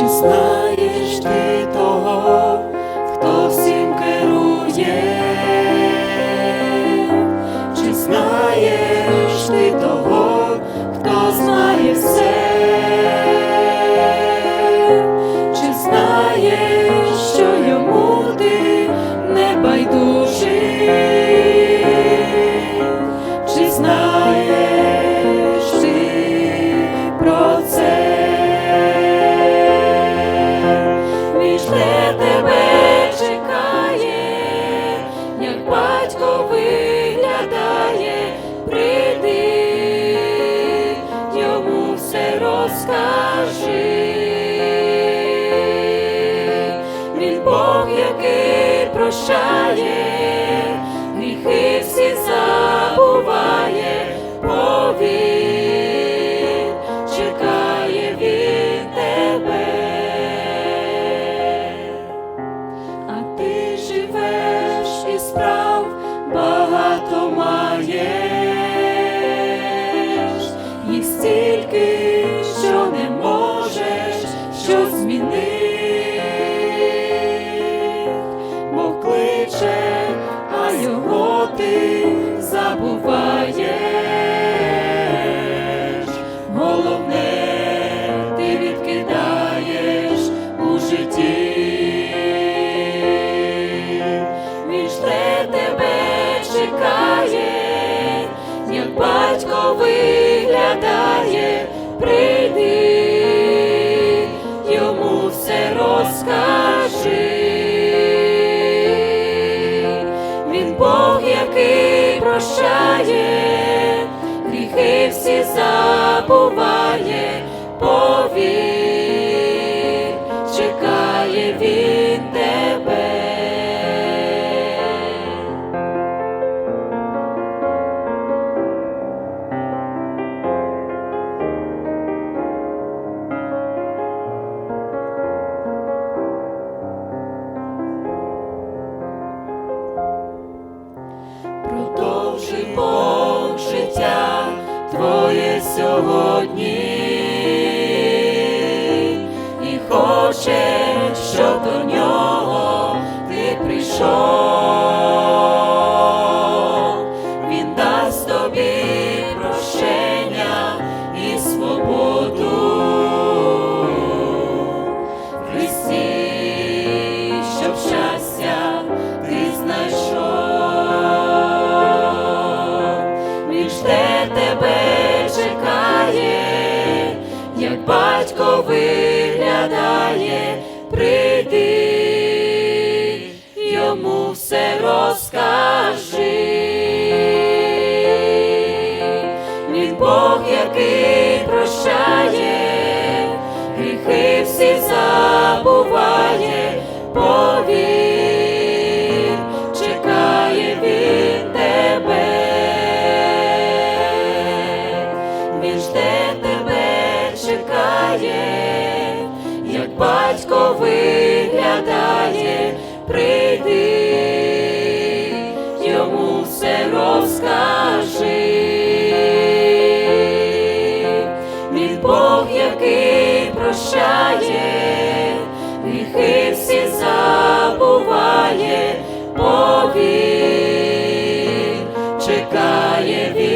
чи знаєш ти то? Бог, який прощає, гріхи всі забуває, батько виглядає, прийди, йому все розкажи. Він Бог, який прощає, гріхи всі забуває, сьогодні і хоче, щоб до нього ти прийшов. Батько виглядає, прийди, йому все розкажи. Він Бог, який прощає, гріхи всі забуває, батько виглядає, прийди, йому все розкажи. Він Бог, який прощає, гріхи всі забуває, повір, чекає він.